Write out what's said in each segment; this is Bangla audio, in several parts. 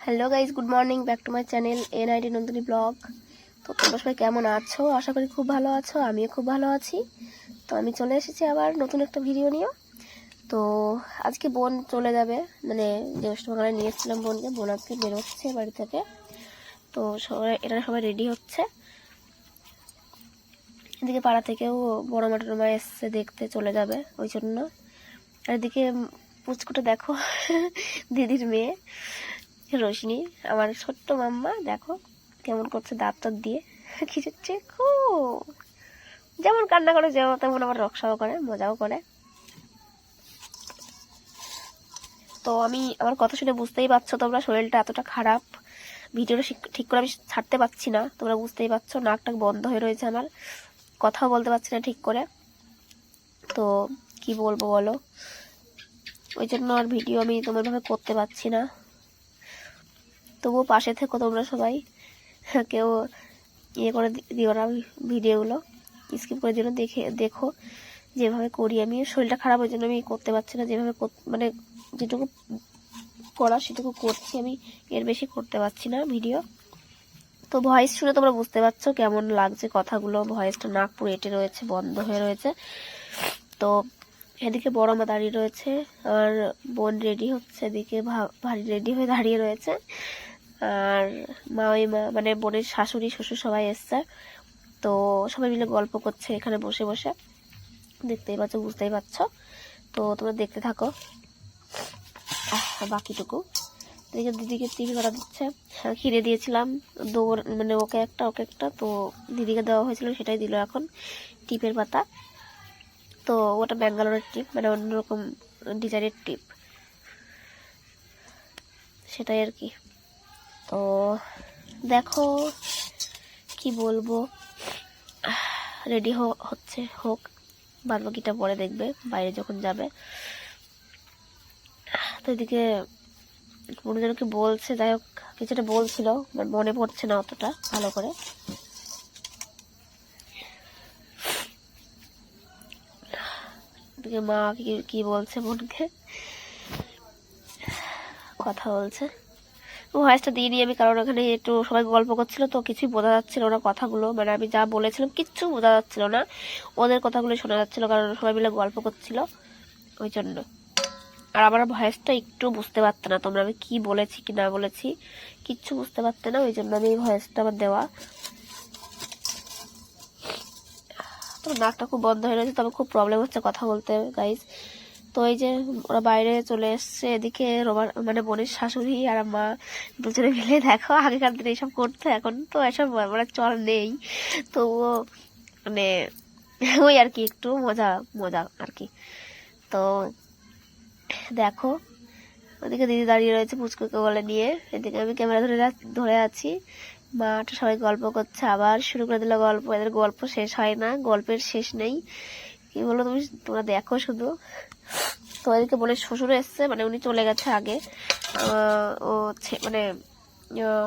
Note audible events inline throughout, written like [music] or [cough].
Hello guys good morning back to my channel N ID Nandini blog তো তোমরা সবাই কেমন আছো? আশা করি খুব ভালো আছো, আমিও খুব ভালো আছি। তো আমি চলে এসেছি আবার নতুন একটা ভিডিও নিয়ে। তো আজকে বোন চলে যাবে মানে জ্যৈষ্ঠ বাংলায় নিয়ে এসেছিলাম বোনকে, বোন আজকে বেরোচ্ছে বাড়ি থেকে। তো সবাই, এরা সবাই রেডি হচ্ছে। এদিকে পাড়া থেকেও বড় মাঠের মা এসছে, দেখতে চলে যাবে ওই জন্য। আর এদিকে পুচকুটা দেখো, [laughs] দিদির মেয়ে। রোশনি, আমার ছোট্ট মাম্মা, দেখো কেমন করছে দাঁত টাত দিয়ে। খিচুচ্ছে খুব। যেমন কান্না করে, যেমন তেমন আবার রক্ষাও করে, মজাও করে। তো আমি, আমার কথা শুনে বুঝতেই পারছ তোমরা, শরীরটা এতটা খারাপ। ভিডিওটা ঠিক- করে আমি ছাড়তে পারছি না। তোমরা বুঝতেই পারছ নাক টাক বন্ধ হয়ে রয়েছে আমার। কথাও বলতে পারছি না ঠিক করে। তো কি বলব বলো? ওই জন্য আর ভিডিও আমি তোমার ভাবে করতে পারছি না। তবুও পাশে থেকো তোমরা সবাই। কেউ ইয়ে করে দিও না ভিডিওগুলো। স্কিপ করে দিও দেখে, দেখো যেভাবে করি আমি। শরীরটা খারাপ ওই জন্য আমি করতে পারছি না। যেভাবে মানে যেটুকু করা সেটুকু করছি আমি, এর বেশি করতে পারছি না ভিডিও। তো ভয়েস শুনে তোমরা বুঝতে পারছ কেমন লাগছে কথাগুলো। ভয়েসটা নাক পুরো এটে রয়েছে, বন্ধ হয়ে রয়েছে। তো এদিকে বড় মা দাঁড়িয়ে রয়েছে, আর বোন রেডি হচ্ছে, এদিকে ভারী রেডি হয়ে দাঁড়িয়ে রয়েছে। আর মা ওই মা মানে বোনের শাশুড়ি শ্বশুর সবাই এসছে। তো সবাই মিলে গল্প করছে এখানে বসে বসে। দেখতেই পাচ্ছ বুঝতেই পারছ তো তোমরা দেখতে থাকো। বাকিটুকু। এদিকে দিদিকে টিভি করা দিচ্ছে। হ্যাঁ, খিদে দিয়েছিলাম। দৌড় মানে ওকে একটা ওকে একটা। তো দিদিকে দেওয়া হয়েছিল সেটাই দিল এখন টিপের পাতা। তো ওটা ব্যাঙ্গালোরের টিপ মানে অন্যরকম ডিজাইনের টিপ। সেটাই আর কি। তো দেখো কি বলব? রেডি হচ্ছে, হোক বাদ বাকিটা পরে দেখবে, বাইরে যখন যাবে। তো এদিকে মনোজনকে বলছে, যাই হোক, কিছুটা বলছিল মনে পড়ছে না অতটা, ভালো করে। মা কি কি বলছে বোনকে? কথা বলছে। ভয়েসটা দিয়ে আমি, কারণ ওখানে একটু সবাই গল্প করছিল, তো কিছুই বোঝা যাচ্ছিল না কথাগুলো। মানে আমি যা বলেছিলাম কিচ্ছু বোঝা যাচ্ছিল না। ওদের কথাগুলো শোনা যাচ্ছিল, কারণ সবাই মিলে গল্প করছিল। ওই জন্য। আর আমার ভয়েসটা একটু বুঝতে পারতে না, তোমরা আমি কি বলেছি কি না বলেছি, কিচ্ছু বুঝতে পারতে না, ওই জন্য আমি এই ভয়েসটা আমার দেওয়া। তো নাকটা খুব বন্ধ হয়ে রয়েছে, তবে খুব প্রবলেম হচ্ছে কথা বলতে গাইজ তো এই যে ওরা বাইরে চলে এসছে, এদিকে রোমার মানে বোনের শাশুড়ি আর মা দুজনে মিলে দেখো আগেকার দিনে এইসব করতো, এখন তো এসব মানে চল নেই। তো মানে ওই আর কি, একটু মজা মজা আর কি। তো দেখো, ওদিকে দিদি দাঁড়িয়ে রয়েছে পুচকুকে বলে নিয়ে। এদিকে আমি ক্যামেরা ধরে ধরে আছি। মাটা সবাই গল্প করছে, আবার শুরু করে দিল গল্প। এদের গল্প শেষ হয় না, গল্পের শেষ নেই। কি বলো তুমি? তোমরা দেখো শুধু। তোমাদেরকে বলে শ্বশুর এসছে মানে উনি চলে গেছে আগে। ও মানে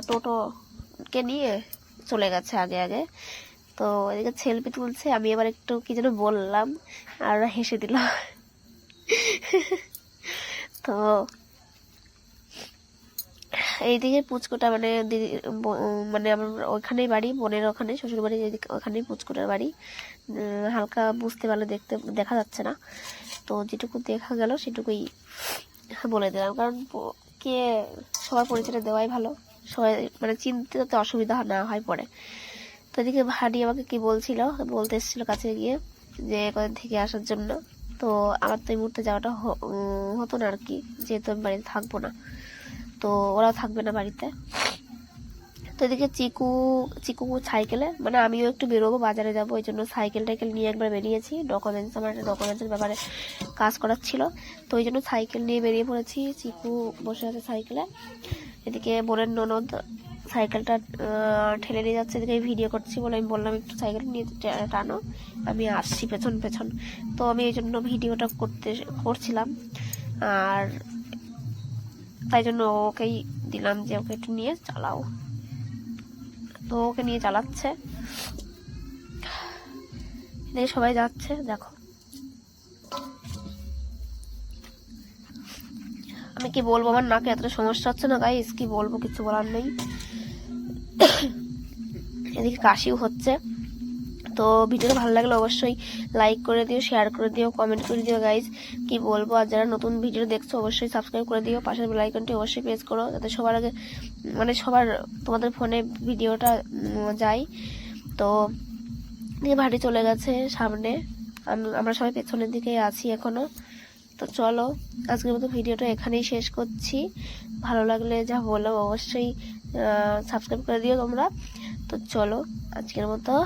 টোটো টোটোকে নিয়ে চলে গেছে আগে আগে। তো এদিকে সেলফি তুলছে, আমি এবার একটু কি যেন বললাম, আর হেসে দিল। তো এইদিকে পুচকুটা মানে দিদি মানে আমার ওইখানেই বাড়ি, বোনের ওখানে শ্বশুর বাড়ি এদিকে ওখানেই পুচকুটার বাড়ি। হালকা বুঝতে পারলে দেখতে, দেখা যাচ্ছে না। তো যেটুকু দেখা গেল সেটুকুই বলে দিলাম। কারণ কে সবার পরিচয়টা দেওয়াই ভালো। সবাই মানে চিনতে অসুবিধা না হয় পরে। তো এদিকে ভাডি আমাকে কি বলছিল? বলতে এসেছিল কাছে গিয়ে যে কদিন থেকে আসার জন্য। তো আমার তো এই মুহূর্তে যাওয়াটা হতো না আর কি। যেহেতু আমি বাড়িতে থাকব না। তো ওরাও থাকবে না বাড়িতে। তো এদিকে চিকু চিকু সাইকেলে মানে আমিও একটু বেরোবো, বাজারে যাব, ওই জন্য সাইকেল টাইকেল নিয়ে একবার বেরিয়েছি। ডকুমেন্টস আমার একটা ডকুমেন্টসের ব্যাপারে কাজ করার ছিল। তো ওই জন্য সাইকেল নিয়ে বেরিয়ে পড়েছি, চিকু বসে আছে সাইকেলে। এদিকে বোনের ননদ সাইকেলটা ঠেলে নিয়ে যাচ্ছে। এদিকে ভিডিও করছি বলে আমি বললাম, একটু সাইকেল নিয়ে টানো, আমি আসছি পেছন পেছন। তো আমি এই জন্য ভিডিওটা করতে, করছিলাম। আর তাই জন্য ওকেই দিলাম যে ওকে একটু নিয়ে চালাও। তো ওকে নিয়ে চালাচ্ছে। এদিকে সবাই যাচ্ছে, দেখো। আমি কি বলব? আমার নাকে এতটা সমস্যা হচ্ছে না গাইস কি বলব? কিছু বলার নেই। এদিকে কাশিও হচ্ছে। তো ভিডিওটা ভালো লাগলে অবশ্যই লাইক করে দিও শেয়ার করে দিও কমেন্ট করে দিও গাইজ কি বলব, আর যারা নতুন ভিডিও দেখছ, অবশ্যই সাবস্ক্রাইব করে দিও। পাশের বেল আইকনটি অবশ্যই প্রেস করো, যাতে সবার আগে মানে সবার তোমাদের ফোনে ভিডিওটা যায়। তো দিয়ে বাড়ি চলে গেছে সামনে। আম- আমরা সবাই পেছনের দিকে আছি এখনও। তো চলো, আজকের মতো ভিডিওটা এখানেই শেষ করছি। ভালো লাগলে যা বলো, অবশ্যই সাবস্ক্রাইব করে দিও তোমরা। তো চলো, আজকের মতো